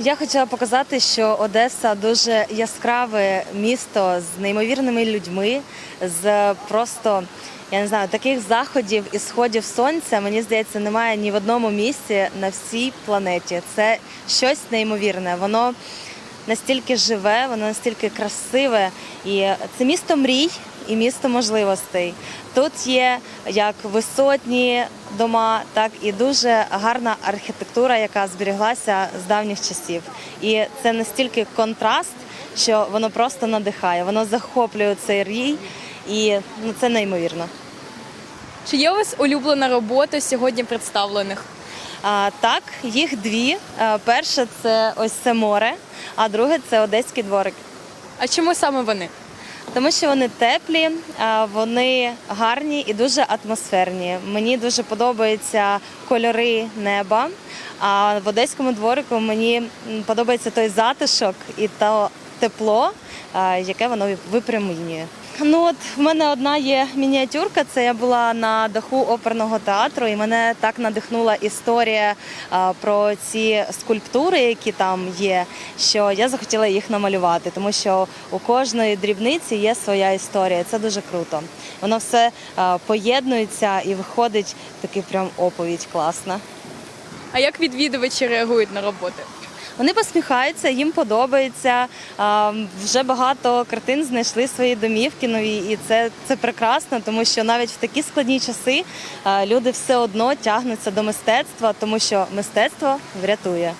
Я хотіла показати, що Одеса дуже яскраве місто з неймовірними людьми, з просто я не знаю таких заходів і сходів сонця. Мені здається, немає ні в одному місці на всій планеті. Це щось неймовірне. Воно настільки живе, воно настільки красиве, і це місто мрій і місто можливостей. Тут є як висотні дома, так і дуже гарна архітектура, яка зберіглася з давніх часів. І це настільки контраст, що воно просто надихає, воно захоплює цей рій, і ну, це неймовірно. Чи є у вас улюблена робота сьогодні представлених? А, так, їх дві. А, перше це ось це море, а друге це одеський дворик. А чому саме вони? Тому що вони теплі, вони гарні і дуже атмосферні. Мені дуже подобаються кольори неба. А в одеському дворику мені подобається той затишок і то тепло, яке воно випрямлює. Ну от в мене одна є мініатюрка. Це я була на даху оперного театру, і мене так надихнула історія про ці скульптури, які там є, що я захотіла їх намалювати, тому що у кожної дрібниці є своя історія. Це дуже круто. Воно все поєднується і виходить такий прям оповідь класна. А як відвідувачі реагують на роботи? Вони посміхаються, їм подобається. Вже багато картин знайшли свої домівки нові, і це, це прекрасно, тому що навіть в такі складні часи люди все одно тягнуться до мистецтва, тому що мистецтво врятує.